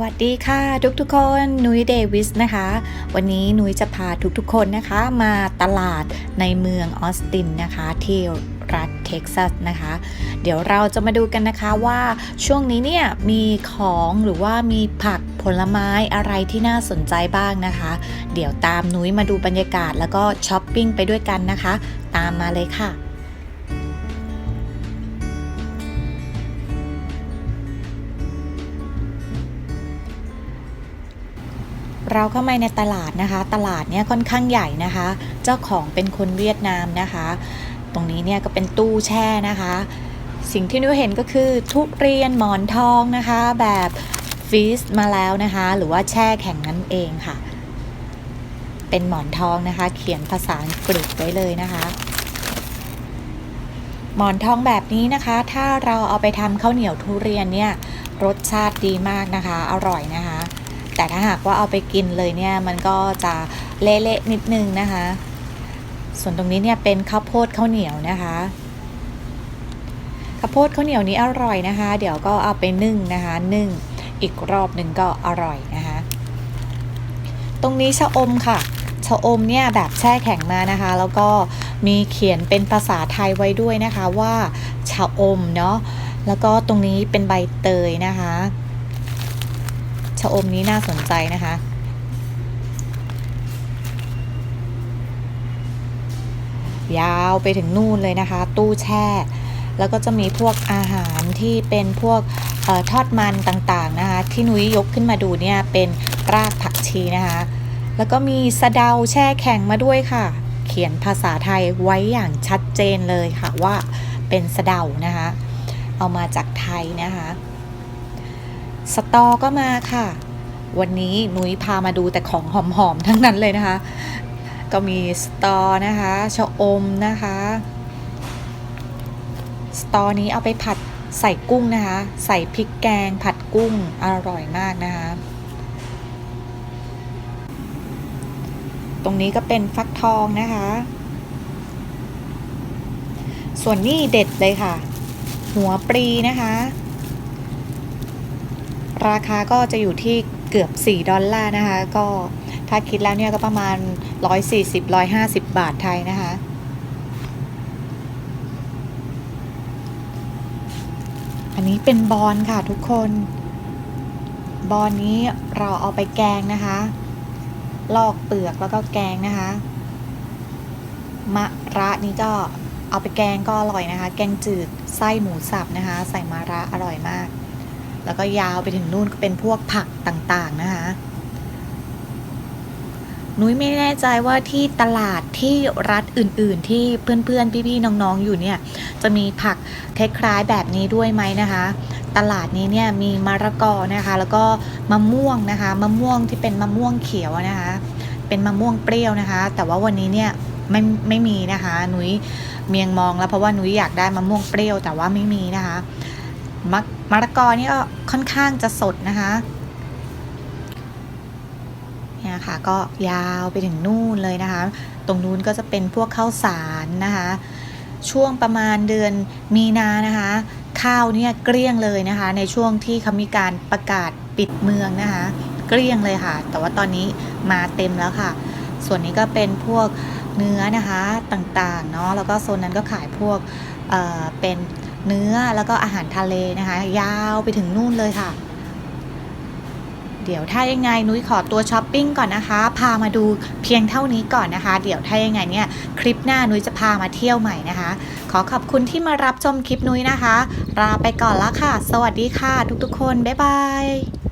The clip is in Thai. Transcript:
วัสดีค่ะทุกๆคนนุ้ยเดวิสนะคะ วันนี้นุ้ยจะพาทุกๆคนนะคะมาตลาดในเมืองออสตินนะคะที่รัฐเท็กซัสนะคะ เดี๋ยวเราจะมาดูกันนะคะว่าช่วงนี้เนี่ยมีของหรือว่ามีผักผลไม้อะไรที่น่าสนใจบ้างนะคะ เดี๋ยวตามนุ้ยมาดูบรรยากาศแล้วก็ช้อปปิ้งไปด้วยกันนะคะ ตามมาเลยค่ะ เราเข้ามาในตลาดนะคะ ตลาดเนี่ยค่อนข้างใหญ่นะคะ เจ้าของเป็นคนเวียดนามนะคะ ตรงนี้เนี่ยก็เป็นตู้แช่นะคะ สิ่งที่นุ้ยเห็นก็คือทุเรียนหมอนทองนะคะ แบบฟีสมาแล้วนะคะ หรือว่าแช่แข็งนั่นเองค่ะ เป็นหมอนทองนะคะ เขียนภาษาอังกฤษไว้เลยนะคะหมอนทองแบบนี้นะคะ ถ้าเราเอาไปทำข้าวเหนียวทุเรียนเนี่ย รสชาติดีมากนะคะ อร่อยนะคะ แต่ถ้าหากว่าเอาไปกินเลยเนี่ยมันก็จะเละๆนิดนึงนะคะ ส่วนตรงนี้เนี่ยเป็นข้าวโพดข้าวเหนียวนะคะข้าวโพดข้าวเหนียวนี้อร่อยนะคะ เดี๋ยวก็เอาไปนึ่งนะคะนึ่งอีกรอบหนึ่งก็อร่อยนะคะ ตรงนี้ชะอมค่ะชะอมเนี่ยแบบแช่แข็งมานะคะ แล้วก็มีเขียนเป็นภาษาไทยไว้ด้วยนะคะว่าชะอมเนาะแล้วก็ตรงนี้เป็นใบเตยนะคะ ชะอมนี้น่าสนใจนะคะ ยาวไปถึงนู่นเลยนะคะ ตู้แช่ แล้วก็จะมีพวกอาหารที่เป็นพวกออทอดมันต่างๆนะคะ ที่นุ้ยยกขึ้นมาดูเนี่ยเป็นรากผักชีนะคะ แล้วก็มีสะเดาแช่แข็งมาด้วยค่ะ เขียนภาษาไทยไว้อย่างชัดเจนเลยค่ะว่าเป็นสะเดานะคะ เอามาจากไทยนะคะ สตอก็มาค่ะ วันนี้นุ้ยพามาดูแต่ของหอมๆทั้งนั้นเลยนะคะ ก็มีสตอนะคะชะอมนะคะ สตอนี้เอาไปผัดใส่กุ้งนะคะ ใส่พริกแกงผัดกุ้งอร่อยมากนะคะ ตรงนี้ก็เป็นฟักทองนะคะ ส่วนนี้เด็ดเลยค่ะ หัวปรีนะคะ ราคาก็จะอยู่ที่เกือบ 4 ดอลลาร์นะคะ ก็ถ้าคิดแล้วเนี่ยก็ประมาณ 140-150 บาทไทยนะคะ อันนี้เป็นบอลค่ะทุกคน บอลนี้เราเอาไปแกงนะคะ ลอกเปลือกแล้วก็แกงนะคะ มะระนี้ก็เอาไปแกงก็อร่อยนะคะ แกงจืดไส้หมูสับนะคะ ใส่มะระอร่อยมาก แล้วก็ยาวไปถึงนู่นก็เป็นพวกผักต่างๆนะคะนุ้ยไม่แน่ใจว่าที่ตลาดที่รัฐอื่นๆ ที่เพื่อนๆ พี่ๆ น้องๆ อยู่เนี่ย จะมีผักคล้ายๆแบบนี้ด้วยไหมนะคะ ตลาดนี้เนี่ยมีมะระกอนะคะ แล้วก็มะม่วงนะคะ มะม่วงที่เป็นมะม่วงเขียวนะคะ เป็นมะม่วงเปรี้ยวนะคะ แต่ว่าวันนี้เนี่ยไม่ไม่มีนะคะ นุ้ยเมียงมองแล้วเพราะว่านุ้ยอยากได้มะม่วงเปรี้ยวแต่ว่าไม่มีนะคะ มะมะละกอนี่ก็ค่อนข้างจะสดนะคะเนี่ยค่ะก็ยาวไปถึงนู่นเลยนะคะ ตรงนู้นก็จะเป็นพวกข้าวสารนะคะ ช่วงประมาณเดือนมีนานะคะ ข้าวเนี่ยเกลี้ยงเลยนะคะ ในช่วงที่เขามีการประกาศปิดเมืองนะคะ เกลี้ยงเลยค่ะ แต่ว่าตอนนี้มาเต็มแล้วค่ะ ส่วนนี้ก็เป็นพวกเนื้อนะคะต่างๆเนาะแล้วก็โซนนั้นก็ขายพวกเเป็น เนื้อแล้วก็อาหารทะเลนะคะ ยาวไปถึงนู่นเลยค่ะ เดี๋ยวถ้ายังไงนุ้ยขอตัวช้อปปิ้งก่อนนะคะ พามาดูเพียงเท่านี้ก่อนนะคะ เดี๋ยวถ้ายังไงเนี่ยคลิปหน้านุ้ยจะพามาเที่ยวใหม่นะคะ ขอขอบคุณที่มารับชมคลิปนุ้ยนะคะลาไปก่อนละค่ะ สวัสดีค่ะ ทุกๆ คนบ๊ายบาย